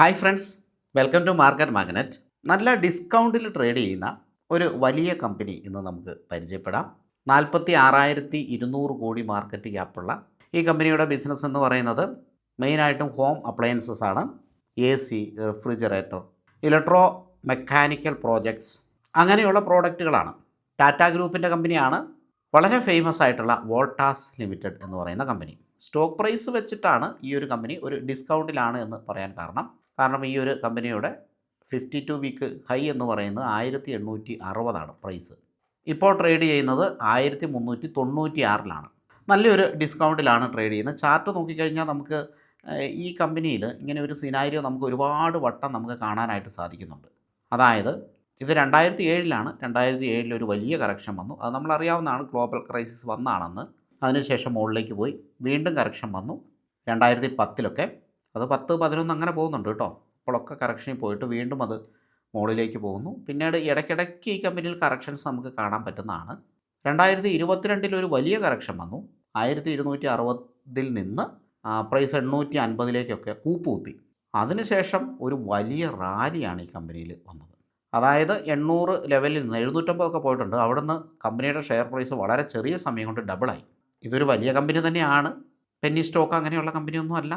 Hi friends welcome to market magnet. നല്ല ഡിസ്കൗണ്ടിൽ trade ചെയ്യുന്ന ഒരു വലിയ കമ്പനി ഇന്ന് നമുക്ക് പരിചയപ്പെടാം. നാൽപ്പത്തി ആറായിരത്തി ഇരുന്നൂറ് കോടി മാർക്കറ്റ് ക്യാപ്പുള്ള ഈ കമ്പനിയുടെ ബിസിനസ് എന്ന് പറയുന്നത് മെയിനായിട്ടും ഹോം അപ്ലയൻസസ് ആണ്. A C refrigerator electro mechanical projects അങ്ങനെയുള്ള പ്രോഡക്റ്റുകളാണ് ടാറ്റ ഗ്രൂപ്പിന്റെ കമ്പനിയാണ്. വളരെ ഫേമസ് ആയിട്ടുള്ള വോൾട്ടാസ് ലിമിറ്റഡ് എന്ന് പറയുന്ന കമ്പനി. സ്റ്റോക്ക് പ്രൈസ് വെച്ചിട്ടാണ് ഈ ഒരു കമ്പനി ഒരു ഡിസ്കൗണ്ടിലാണ് എന്ന് പറയാൻ കാരണം. കാരണം ഈ ഒരു കമ്പനിയുടെ ഫിഫ്റ്റി ടു വീക്ക് ഹൈ എന്ന് പറയുന്നത് ആയിരത്തി എണ്ണൂറ്റി അറുപതാണ് പ്രൈസ്. ഇപ്പോൾ ട്രേഡ് ചെയ്യുന്നത് ആയിരത്തി മുന്നൂറ്റി തൊണ്ണൂറ്റി ആറിലാണ് നല്ലൊരു ഡിസ്കൗണ്ടിലാണ് ട്രേഡ് ചെയ്യുന്നത്. ചാർട്ട് നോക്കിക്കഴിഞ്ഞാൽ നമുക്ക് ഈ കമ്പനിയിൽ ഇങ്ങനെ ഒരു സിനാരിയോ നമുക്ക് ഒരുപാട് വട്ടം നമുക്ക് കാണാനായിട്ട് സാധിക്കുന്നുണ്ട്. അതായത് ഇത് രണ്ടായിരത്തി ഏഴിലാണ് രണ്ടായിരത്തി ഏഴിൽ ഒരു വലിയ കറക്ഷൻ വന്നു. അത് നമ്മളറിയാവുന്നതാണ് ഗ്ലോബൽ ക്രൈസിസ് വന്നാണെന്ന് അതിനുശേഷം മുകളിലേക്ക് പോയി. വീണ്ടും കറക്ഷൻ വന്നു. രണ്ടായിരത്തി പത്തിലൊക്കെ അത് പത്ത് പതിനൊന്ന് അങ്ങനെ പോകുന്നുണ്ട് കേട്ടോ. അപ്പോഴൊക്കെ കറക്ഷനിൽ പോയിട്ട് വീണ്ടും അത് മുകളിലേക്ക് പോകുന്നു. പിന്നീട് ഇടയ്ക്കിടയ്ക്ക് ഈ കമ്പനിയിൽ കറക്ഷൻസ് നമുക്ക് കാണാൻ പറ്റുന്നതാണ്. രണ്ടായിരത്തി ഇരുപത്തിരണ്ടിൽ ഒരു വലിയ കറക്ഷൻ വന്നു. ആയിരത്തി ഇരുന്നൂറ്റി അറുപതിൽ നിന്ന് പ്രൈസ് എണ്ണൂറ്റി അൻപതിലേക്കൊക്കെ കൂപ്പുകുത്തി. അതിനുശേഷം ഒരു വലിയ റാലിയാണ് ഈ കമ്പനിയിൽ വന്നത്. അതായത് എണ്ണൂറ് ലെവലിൽ നിന്ന് എഴുന്നൂറ്റമ്പതൊക്കെ പോയിട്ടുണ്ട്. അവിടുന്ന് കമ്പനിയുടെ ഷെയർ പ്രൈസ് വളരെ ചെറിയ സമയം കൊണ്ട് ഡബിളായി ഇതൊരു വലിയ കമ്പനി തന്നെയാണ്. പെന്നി സ്റ്റോക്ക് അങ്ങനെയുള്ള കമ്പനിയൊന്നും അല്ല.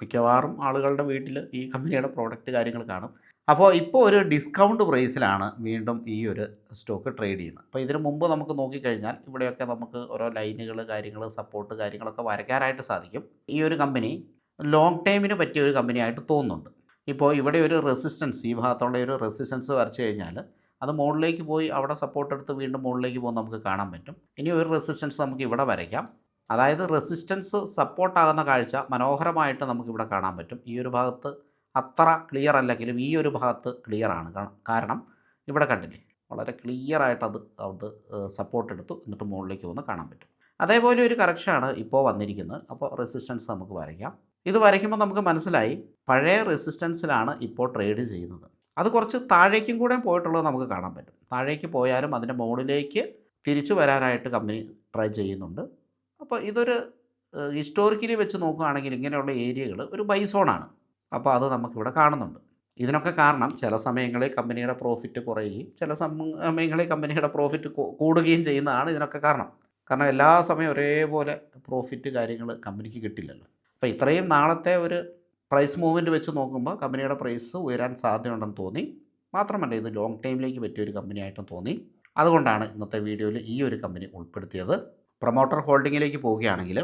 മിക്കവാറും ആളുകളുടെ വീട്ടിൽ ഈ കമ്പനിയുടെ പ്രോഡക്റ്റ് കാര്യങ്ങൾ കാണും. അപ്പോൾ ഇപ്പോൾ ഒരു ഡിസ്കൗണ്ട് പ്രൈസിലാണ് വീണ്ടും ഈ ഒരു സ്റ്റോക്ക് ട്രേഡ് ചെയ്യുന്നത്. അപ്പോൾ ഇതിനു മുമ്പ് നമുക്ക് നോക്കിക്കഴിഞ്ഞാൽ ഇവിടെയൊക്കെ നമുക്ക് ഓരോ ലൈനുകൾ കാര്യങ്ങൾ സപ്പോർട്ട് കാര്യങ്ങളൊക്കെ വരയ്ക്കാനായിട്ട് സാധിക്കും. ഈ ഒരു കമ്പനി ലോങ് ടൈമിന് പറ്റിയ ഒരു കമ്പനിയായിട്ട് തോന്നുന്നുണ്ട്. ഇപ്പോൾ ഇവിടെ ഒരു റെസിസ്റ്റൻസ് ഈ ഭാഗത്തുള്ള ഒരു റെസിസ്റ്റൻസ് വരച്ചു കഴിഞ്ഞാൽ അത് മുകളിലേക്ക് പോയി അവിടെ സപ്പോർട്ട് എടുത്ത് വീണ്ടും മുകളിലേക്ക് പോകുന്ന നമുക്ക് കാണാൻ പറ്റും. ഇനി ഒരു റെസിസ്റ്റൻസ് നമുക്ക് ഇവിടെ വരയ്ക്കാം. അതായത് റെസിസ്റ്റൻസ് സപ്പോർട്ടാകുന്ന കാഴ്ച മനോഹരമായിട്ട് നമുക്കിവിടെ കാണാൻ പറ്റും. ഈ ഒരു ഭാഗത്ത് അത്ര ക്ലിയർ അല്ലെങ്കിലും ഈ ഒരു ഭാഗത്ത് ക്ലിയർ ആണ്. കാരണം ഇവിടെ കണ്ടില്ലേ? വളരെ അത് അത് സപ്പോർട്ട് എടുത്തു. എന്നിട്ട് മുകളിലേക്ക് വന്ന് കാണാൻ പറ്റും. അതേപോലെ ഒരു കറക്ഷനാണ് ഇപ്പോൾ വന്നിരിക്കുന്നത്. അപ്പോൾ റെസിസ്റ്റൻസ് നമുക്ക് വരയ്ക്കാം. ഇത് വരയ്ക്കുമ്പോൾ നമുക്ക് മനസ്സിലായി പഴയ റെസിസ്റ്റൻസിലാണ് ഇപ്പോൾ ട്രേഡ് ചെയ്യുന്നത്. അത് കുറച്ച് താഴേക്കും കൂടെ പോയിട്ടുള്ളത് നമുക്ക് കാണാൻ പറ്റും. താഴേക്ക് പോയാലും അതിന്റെ മുകളിലേക്ക് തിരിച്ചു വരാനായിട്ട് കമ്പനി ട്രൈ ചെയ്യുന്നുണ്ട്. അപ്പോൾ ഇതൊരു ഹിസ്റ്റോറിക്കലി വെച്ച് നോക്കുകയാണെങ്കിൽ ഇങ്ങനെയുള്ള ഏരിയകൾ ഒരു ബൈസോണാണ്. അപ്പോൾ അത് നമുക്കിവിടെ കാണുന്നുണ്ട്. ഇതിനൊക്കെ കാരണം ചില സമയങ്ങളിൽ കമ്പനിയുടെ പ്രോഫിറ്റ് കുറയുകയും ചില സമയങ്ങളിൽ കമ്പനിയുടെ പ്രോഫിറ്റ് കൂടുകയും ചെയ്യുന്നതാണ് ഇതിനൊക്കെ കാരണം. കാരണം എല്ലാ സമയവും ഒരേപോലെ പ്രോഫിറ്റ് കാര്യങ്ങൾ കമ്പനിക്ക് കിട്ടില്ലല്ലോ. അപ്പോൾ ഇത്രയും നാളത്തെ ഒരു പ്രൈസ് മൂവ്മെന്റ് വെച്ച് നോക്കുമ്പോൾ കമ്പനിയുടെ പ്രൈസ് ഉയരാൻ സാധ്യതയുണ്ടെന്ന് തോന്നി. മാത്രമല്ല ഇത് ലോങ് ടൈമിലേക്ക് പറ്റിയ ഒരു കമ്പനിയായിട്ടും തോന്നി. അതുകൊണ്ടാണ് ഇന്നത്തെ വീഡിയോയിൽ ഈ ഒരു കമ്പനി ഉൾപ്പെടുത്തിയത്. പ്രൊമോട്ടർ ഹോൾഡിങ്ങിലേക്ക് പോവുകയാണെങ്കിൽ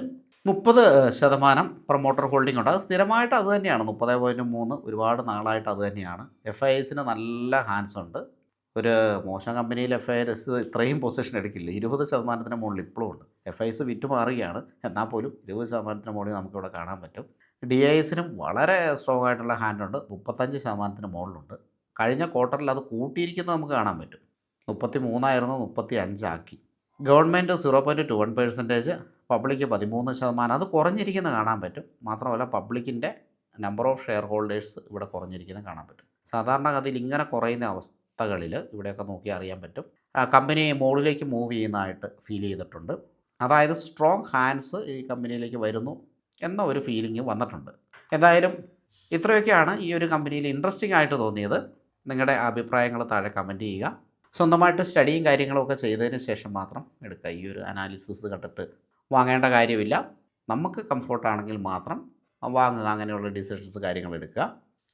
മുപ്പത് ശതമാനം പ്രൊമോട്ടർ ഹോൾഡിംഗ് ഉണ്ട് അത് സ്ഥിരമായിട്ട് അത് തന്നെയാണ്. മുപ്പത് പോയിന്റ് മൂന്ന് ഒരുപാട് നാളായിട്ട് അത് തന്നെയാണ്. എഫ് ഐ എസിന് നല്ല ഹാൻസ് ഉണ്ട്. ഒരു മോശം കമ്പനിയിൽ എഫ് ഐ എസ് ഇത്രയും പൊസിഷൻ എടുക്കില്ല. ഇരുപത് ശതമാനത്തിന് മുകളിൽ ഇപ്പോഴും ഉണ്ട്. എഫ് ഐ എസ് വിറ്റ് മാറുകയാണ്. എന്നാൽ പോലും ഇരുപത് ശതമാനത്തിന് മുകളിൽ നമുക്കിവിടെ കാണാൻ പറ്റും. ഡി ഐ എസിനും വളരെ സ്ട്രോങ് ആയിട്ടുള്ള ഹാൻഡ് ഉണ്ട്. മുപ്പത്തഞ്ച് ശതമാനത്തിന് മുകളിലുണ്ട്. കഴിഞ്ഞ ക്വാർട്ടറിൽ അത് കൂട്ടിയിരിക്കുന്നത് നമുക്ക് കാണാൻ പറ്റും. മുപ്പത്തി മൂന്നായിരുന്നു മുപ്പത്തി അഞ്ചാക്കി government zero point two one percentage public പതിമൂന്ന് ശതമാനം. അത് കുറഞ്ഞിരിക്കുന്ന കാണാൻ പറ്റും. മാത്രമല്ല പബ്ലിക്കിന്റെ നമ്പർ ഓഫ് ഷെയർ ഹോൾഡേഴ്സ് ഇവിടെ കുറഞ്ഞിരിക്കുന്നത് കാണാൻ പറ്റും. സാധാരണഗതിയിൽ ഇങ്ങനെ കുറയുന്ന അവസ്ഥകളിൽ ഇവിടെയൊക്കെ നോക്കി അറിയാൻ പറ്റും. കമ്പനി മുകളിലേക്ക് മൂവ് ചെയ്യുന്നതായിട്ട് ഫീൽ ചെയ്തിട്ടുണ്ട്. അതായത് സ്ട്രോങ് ഹാൻഡ്സ് ഈ കമ്പനിയിലേക്ക് വരുന്നു എന്ന ഒരു ഫീലിംഗ് വന്നിട്ടുണ്ട്. എന്തായാലും ഇത്രയൊക്കെയാണ് ഈ ഒരു കമ്പനിയിൽ ഇൻട്രസ്റ്റിംഗ് ആയിട്ട് തോന്നിയത്. നിങ്ങളുടെ അഭിപ്രായങ്ങൾ താഴെ കമന്റ് ചെയ്യുക. സ്വന്തമായിട്ട് സ്റ്റഡിയും കാര്യങ്ങളൊക്കെ ചെയ്തതിന് ശേഷം മാത്രം എടുക്കുക. ഈ ഒരു അനാലിസിസ് കണ്ടിട്ട് വാങ്ങേണ്ട കാര്യമില്ല. നമുക്ക് കംഫോർട്ടാണെങ്കിൽ മാത്രം വാങ്ങുക. അങ്ങനെയുള്ള ഡിസിഷൻസ് കാര്യങ്ങൾ എടുക്കുക.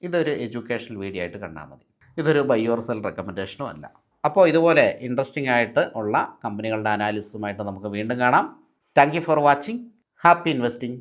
ഇതൊരു എഡ്യൂക്കേഷണൽ വീഡിയോ ആയിട്ട് കണ്ടാൽ മതി. ഇതൊരു ബൈ സെൽ റെക്കമെൻഡേഷനും അല്ല. അപ്പോൾ ഇതുപോലെ ഇൻട്രസ്റ്റിംഗ് ആയിട്ട് ഉള്ള കമ്പനികളുടെ അനാലിസിസുമായിട്ട് നമുക്ക് വീണ്ടും കാണാം. Thank for watching happy investing